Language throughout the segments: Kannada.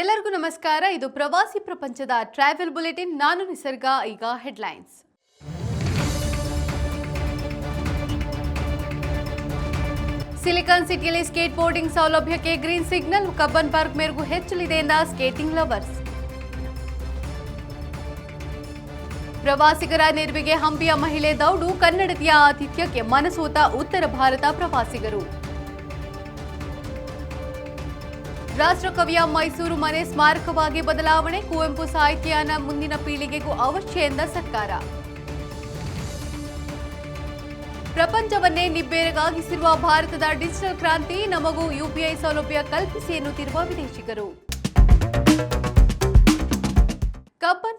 ಎಲ್ಲರಿಗೂ ನಮಸ್ಕಾರ. ಇದು ಪ್ರವಾಸಿ ಪ್ರಪಂಚದ ಟ್ರಾವೆಲ್ ಬುಲೆಟಿನ್ ನಾನು ನಿಸರ್ಗ, ಈಗ ಹೆಡ್ಲೈನ್ಸ್ ಸಿಲಿಕಾನ್ ಸಿಟಿಯಲ್ಲಿ ಸ್ಕೇಟ್ ಬೋರ್ಡಿಂಗ್ ಸೌಲಭ್ಯಕ್ಕೆ ಗ್ರೀನ್ ಸಿಗ್ನಲ್ ಕಬ್ಬನ್ ಪಾರ್ಕ್ ಮೇರೆಗೂ ಹೆಚ್ಚಲಿದೆ ಎಂದ ಸ್ಕೇಟಿಂಗ್ ಲವರ್ಸ್ ಪ್ರವಾಸಿಗರ ನೆರವಿಗೆ ಹಂಪಿಯ ಮಹಿಳೆ ದೌಡು. ಕನ್ನಡತಿಯ ಆತಿಥ್ಯಕ್ಕೆ ಮನಸೋತ ಉತ್ತರ ಭಾರತ ಪ್ರವಾಸಿಗರು. ರಾಷ್ಟ್ರಕವಿಯ ಮೈಸೂರು ಮನೆ ಸ್ಮಾರಕವಾಗಿ ಬದಲಾವಣೆ, ಕುವೆಂಪು ಸಾಹಿತ್ಯನ ಮುಂದಿನ ಪೀಳಿಗೆಗೂ ಅವಶ್ಯ ಎಂದ ಸರ್ಕಾರ ಪ್ರಪಂಚವನ್ನೇ ನಿಬ್ಬೇರಗಾಗಿಸಿರುವ ಭಾರತದ ಡಿಜಿಟಲ್ ಕ್ರಾಂತಿ, ನಮಗೂ ಯುಪಿಐ ಸೌಲಭ್ಯ ಕಲ್ಪಿಸಿ ಎನ್ನುತ್ತಿರುವ ವಿದೇಶಿಗರು.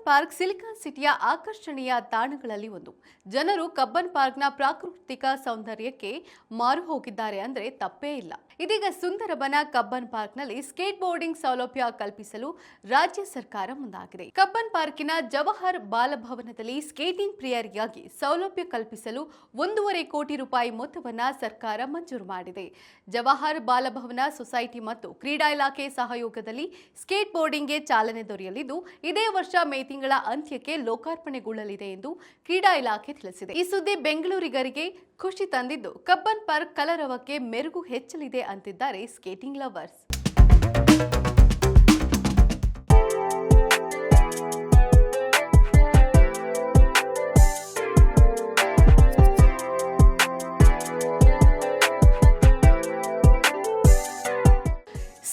ಪಾರ್ಕ್ ಸಿಲಿಕಾನ್ ಸಿಟಿಯ ಆಕರ್ಷಣೀಯ ತಾಣಗಳಲ್ಲಿ ಒಂದು. ಜನರು ಕಬ್ಬನ್ ಪಾರ್ಕ್ನ ಪ್ರಾಕೃತಿಕ ಸೌಂದರ್ಯಕ್ಕೆ ಮಾರು ಹೋಗಿದ್ದಾರೆ ಅಂದ್ರೆ ತಪ್ಪೇ ಇಲ್ಲ. ಇದೀಗ ಸುಂದರಬನ ಕಬ್ಬನ್ ಪಾರ್ಕ್ನಲ್ಲಿ ಸ್ಕೇಟ್ ಬೋರ್ಡಿಂಗ್ ಸೌಲಭ್ಯ ಕಲ್ಪಿಸಲು ರಾಜ್ಯ ಸರ್ಕಾರ ಮುಂದಾಗಿದೆ. ಕಬ್ಬನ್ ಪಾರ್ಕಿನ ಜವಾಹರ್ ಬಾಲಭವನದಲ್ಲಿ ಸ್ಕೇಟಿಂಗ್ ಪ್ರಿಯರಿಗಾಗಿ ಸೌಲಭ್ಯ ಕಲ್ಪಿಸಲು ಒಂದೂವರೆ ಕೋಟಿ ರೂಪಾಯಿ ಮೊತ್ತವನ್ನ ಸರ್ಕಾರ ಮಂಜೂರು ಮಾಡಿದೆ. ಜವಾಹರ್ ಬಾಲಭವನ ಸೊಸೈಟಿ ಮತ್ತು ಕ್ರೀಡಾ ಇಲಾಖೆ ಸಹಯೋಗದಲ್ಲಿ ಸ್ಕೇಟ್ ಬೋರ್ಡಿಂಗ್ಗೆ ಚಾಲನೆ ದೊರೆಯಲಿದ್ದು, ಇದೇ ವರ್ಷ ಮೇ ತಿಂಗಳ ಅಂತ್ಯಕ್ಕೆ ಲೋಕಾರ್ಪಣೆಗೊಳ್ಳಲಿದೆ ಎಂದು ಕ್ರೀಡಾ ಇಲಾಖೆ ತಿಳಿಸಿದೆ. ಈ ಸುದ್ದಿ ಬೆಂಗಳೂರಿಗರಿಗೆ ಖುಷಿ ತಂದಿದ್ದು, ಕಬ್ಬನ್ ಪಾರ್ಕ್ ಕಲರವಕ್ಕೆ ಮೆರುಗು ಹೆಚ್ಚಲಿದೆ ಅಂತಿದ್ದಾರೆ ಸ್ಕೇಟಿಂಗ್ ಲವರ್ಸ್.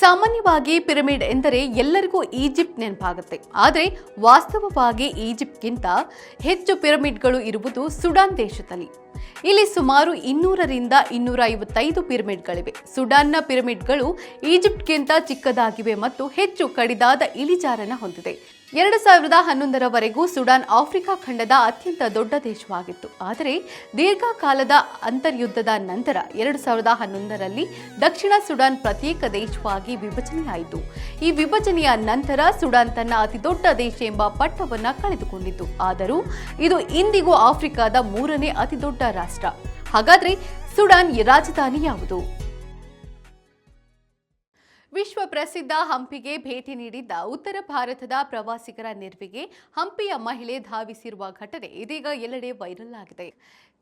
ಸಾಮಾನ್ಯವಾಗಿ ಪಿರಮಿಡ್ ಎಂದರೆ ಎಲ್ಲರಿಗೂ ಈಜಿಪ್ಟ್ ನೆನಪಾಗುತ್ತೆ. ಆದರೆ ವಾಸ್ತವವಾಗಿ ಈಜಿಪ್ಟ್ಗಿಂತ ಹೆಚ್ಚು ಪಿರಮಿಡ್ಗಳು ಇರುವುದು ಸುಡಾನ್ ದೇಶದಲ್ಲಿ. ಇಲ್ಲಿ ಸುಮಾರು ಇನ್ನೂರರಿಂದ ಇನ್ನೂರ ಐವತ್ತೈದು ಪಿರಮಿಡ್ಗಳಿವೆ. ಸುಡಾನ್ನ ಪಿರಮಿಡ್ಗಳು ಈಜಿಪ್ಟ್ಗಿಂತ ಚಿಕ್ಕದಾಗಿವೆ ಮತ್ತು ಹೆಚ್ಚು ಕಡಿದಾದ ಇಳಿಜಾರನ ಹೊಂದಿದೆ. ಎರಡು ಸಾವಿರದ ಹನ್ನೊಂದರವರೆಗೂ ಸುಡಾನ್ ಆಫ್ರಿಕಾ ಖಂಡದ ಅತ್ಯಂತ ದೊಡ್ಡ ದೇಶವಾಗಿತ್ತು. ಆದರೆ ದೀರ್ಘಕಾಲದ ಅಂತರ್ಯುದ್ಧದ ನಂತರ ಎರಡು ಸಾವಿರದ ಹನ್ನೊಂದರಲ್ಲಿ ದಕ್ಷಿಣ ಸುಡಾನ್ ಪ್ರತ್ಯೇಕ ದೇಶವಾಗಿ ವಿಭಜನೆಯಾಯಿತು. ಈ ವಿಭಜನೆಯ ನಂತರ ಸುಡಾನ್ ತನ್ನ ಅತಿದೊಡ್ಡ ದೇಶ ಎಂಬ ಪಟ್ಟವನ್ನು ಕಳೆದುಕೊಂಡಿತು. ಆದರೂ ಇದು ಇಂದಿಗೂ ಆಫ್ರಿಕಾದ ಮೂರನೇ ಅತಿದೊಡ್ಡ ರಾಷ್ಟ್ರ. ಹಾಗಾದರೆ ಸುಡಾನ್ ರಾಜಧಾನಿ ಯಾವುದು ವಿಶ್ವ ಪ್ರಸಿದ್ಧ ಹಂಪಿಗೆ ಭೇಟಿ ನೀಡಿದ್ದ ಉತ್ತರ ಭಾರತದ ಪ್ರವಾಸಿಗರ ನೆರವಿಗೆ ಹಂಪಿಯ ಮಹಿಳೆ ಧಾವಿಸಿರುವ ಘಟನೆ ಇದೀಗ ಎಲ್ಲೆಡೆ ವೈರಲ್ ಆಗಿದೆ.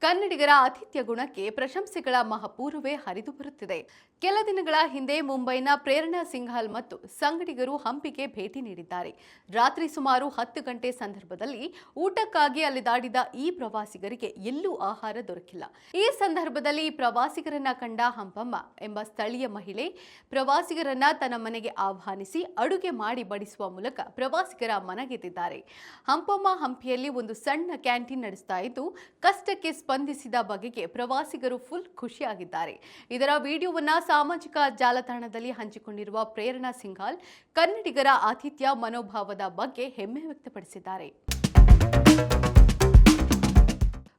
ಕನ್ನಡಿಗರ ಆತಿಥ್ಯ ಗುಣಕ್ಕೆ ಪ್ರಶಂಸೆಗಳ ಮಹಾಪೂರ್ವೇ ಹರಿದು ಬರುತ್ತಿದೆ. ಕೆಲ ದಿನಗಳ ಹಿಂದೆ ಮುಂಬೈನ ಪ್ರೇರಣಾ ಸಿಂಘಾಲ್ ಮತ್ತು ಸಂಗಡಿಗರು ಹಂಪಿಗೆ ಭೇಟಿ ನೀಡಿದ್ದಾರೆ. ರಾತ್ರಿ ಸುಮಾರು ಹತ್ತು ಗಂಟೆ ಸಂದರ್ಭದಲ್ಲಿ ಊಟಕ್ಕಾಗಿ ಅಲೆದಾಡಿದ ಈ ಪ್ರವಾಸಿಗರಿಗೆ ಎಲ್ಲೂ ಆಹಾರ ದೊರಕಿಲ್ಲ. ಈ ಸಂದರ್ಭದಲ್ಲಿ ಪ್ರವಾಸಿಗರನ್ನ ಕಂಡ ಹಂಪಮ್ಮ ಎಂಬ ಸ್ಥಳೀಯ ಮಹಿಳೆ ಪ್ರವಾಸಿಗರನ್ನ ತನ್ನ ಮನೆಗೆ ಆಹ್ವಾನಿಸಿ ಅಡುಗೆ ಮಾಡಿ ಬಡಿಸುವ ಮೂಲಕ ಪ್ರವಾಸಿಗರ ಮನಗೆದ್ದಿದ್ದಾರೆ ಹಂಪಮ್ಮ ಹಂಪಿಯಲ್ಲಿ ಒಂದು ಸಣ್ಣ ಕ್ಯಾಂಟೀನ್ ನಡೆಸ್ತಾ ಇದ್ದು, ಕಷ್ಟಕ್ಕೆ ಸ್ಪಂದಿಸಿದ ಬಗೆಗೆ ಪ್ರವಾಸಿಗರು ಫುಲ್ ಖುಷಿಯಾಗಿದ್ದಾರೆ. ಇದರ ವಿಡಿಯೋವನ್ನ ಸಾಮಾಜಿಕ ಜಾಲತಾಣದಲ್ಲಿ ಹಂಚಿಕೊಂಡಿರುವ ಪ್ರೇರಣಾ ಸಿಂಘಾಲ್, ಕನ್ನಡಿಗರ ಆತಿಥ್ಯ ಮನೋಭಾವದ ಬಗ್ಗೆ ಹೆಮ್ಮೆ ವ್ಯಕ್ತಪಡಿಸಿದ್ದಾರೆ.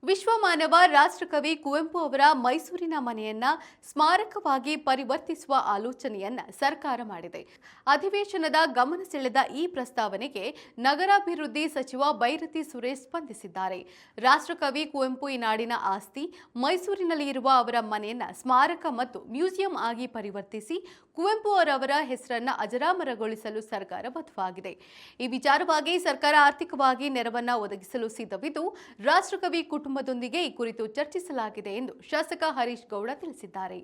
ವಿಶ್ವಮಾನವ ರಾಷ್ಟ್ರಕವಿ ಕುವೆಂಪು ಅವರ ಮೈಸೂರಿನ ಮನೆಯನ್ನ ಸ್ಮಾರಕವಾಗಿ ಪರಿವರ್ತಿಸುವ ಆಲೋಚನೆಯನ್ನ ಸರ್ಕಾರ ಮಾಡಿದೆ. ಅಧಿವೇಶನದ ಗಮನ ಸೆಳೆದ ಈ ಪ್ರಸ್ತಾವನೆಗೆ ನಗರಾಭಿವೃದ್ಧಿ ಸಚಿವ ಬೈರತಿ ಸುರೇಶ್ ಸ್ಪಂದಿಸಿದ್ದಾರೆ. ರಾಷ್ಟ್ರಕವಿ ಕುವೆಂಪು ಈ ನಾಡಿನ ಆಸ್ತಿ ಮೈಸೂರಿನಲ್ಲಿ ಇರುವ ಅವರ ಮನೆಯನ್ನ ಸ್ಮಾರಕ ಮತ್ತು ಮ್ಯೂಸಿಯಂ ಆಗಿ ಪರಿವರ್ತಿಸಿ ಕುವೆಂಪು ಅವರವರ ಹೆಸರನ್ನ ಅಜರಾಮರಗೊಳಿಸಲು ಸರ್ಕಾರ ಬದ್ಧವಾಗಿದೆ. ಈ ವಿಚಾರವಾಗಿ ಸರ್ಕಾರ ಆರ್ಥಿಕವಾಗಿ ನೆರವನ್ನ ಒದಗಿಸಲು ಸಿದ್ಧವಿದ್ದು, ರಾಷ್ಟ್ರಕವಿ ಕುಟುಂಬದೊಂದಿಗೆ ಈ ಕುರಿತು ಚರ್ಚಿಸಲಾಗಿದೆ ಎಂದು ಶಾಸಕ ಹರೀಶ್ ಗೌಡ ತಿಳಿಸಿದ್ದಾರೆ.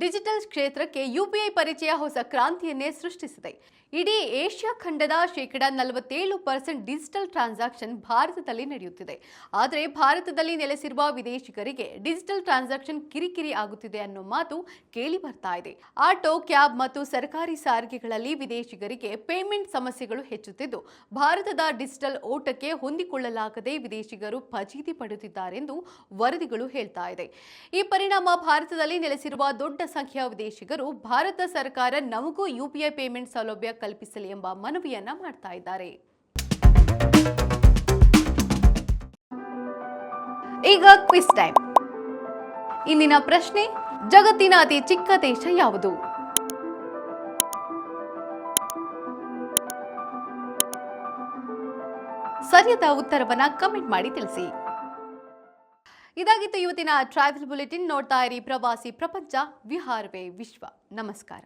ಡಿಜಿಟಲ್ ಕ್ಷೇತ್ರಕ್ಕೆ ಯುಪಿಐ ಪರಿಚಯ ಹೊಸ ಕ್ರಾಂತಿಯನ್ನೇ ಸೃಷ್ಟಿಸಿದೆ. ಇಡೀ ಏಷ್ಯಾ ಖಂಡದ ಶೇಕಡ ನಲವತ್ತೇಳು ಪರ್ಸೆಂಟ್ ಡಿಜಿಟಲ್ ಟ್ರಾನ್ಸಾಕ್ಷನ್ ಭಾರತದಲ್ಲಿ ನಡೆಯುತ್ತಿದೆ. ಆದರೆ ಭಾರತದಲ್ಲಿ ನೆಲೆಸಿರುವ ವಿದೇಶಿಗರಿಗೆ ಡಿಜಿಟಲ್ ಟ್ರಾನ್ಸಾಕ್ಷನ್ ಕಿರಿಕಿರಿ ಆಗುತ್ತಿದೆ ಅನ್ನೋ ಮಾತು ಕೇಳಿ ಬರ್ತಾ ಇದೆ. ಆಟೋ, ಕ್ಯಾಬ್ ಮತ್ತು ಸರ್ಕಾರಿ ಸಾರಿಗೆಗಳಲ್ಲಿ ವಿದೇಶಿಗರಿಗೆ ಪೇಮೆಂಟ್ ಸಮಸ್ಯೆಗಳು ಹೆಚ್ಚುತ್ತಿದ್ದು, ಭಾರತದ ಡಿಜಿಟಲ್ ಓಟಕ್ಕೆ ಹೊಂದಿಕೊಳ್ಳಲಾಗದೆ ವಿದೇಶಿಗರು ಫಜೀತಿ ಪಡೆಯುತ್ತಿದ್ದಾರೆಂದು ವರದಿಗಳು ಹೇಳ್ತಾ ಇದೆ. ಈ ಪರಿಣಾಮ ಭಾರತದಲ್ಲಿ ನೆಲೆಸಿರುವ ದೊಡ್ಡ ಸಂಖ್ಯೆಯ ವಿದೇಶಿಗರು ಭಾರತ ಸರ್ಕಾರ ನಮಗೂ ಯುಪಿಐ ಪೇಮೆಂಟ್ ಸೌಲಭ್ಯ ಕಲ್ಪಿಸಲಿ ಎಂಬ ಮನವಿಯನ್ನ ಮಾಡ್ತಾ ಇದ್ದಾರೆ. ಈಗ ಕ್ವಿಸ್ ಟೈಮ್. ಇಂದಿನ ಪ್ರಶ್ನೆ, ಜಗತ್ತಿನ ಅತಿ ಚಿಕ್ಕ ದೇಶ ಯಾವುದು? ಸರಿಯಾದ ಉತ್ತರವನ್ನ ಕಮೆಂಟ್ ಮಾಡಿ ತಿಳಿಸಿ. ಇದಾಗಿತ್ತು ಇವತ್ತಿನ ಟ್ರಾವೆಲ್ ಬುಲೆಟಿನ್ ನೋಡ್ತಾ ಇರಿ ಪ್ರವಾಸಿ ಪ್ರಪಂಚ ವಿಹಾರವೇ ವಿಶ್ವ. ನಮಸ್ಕಾರ.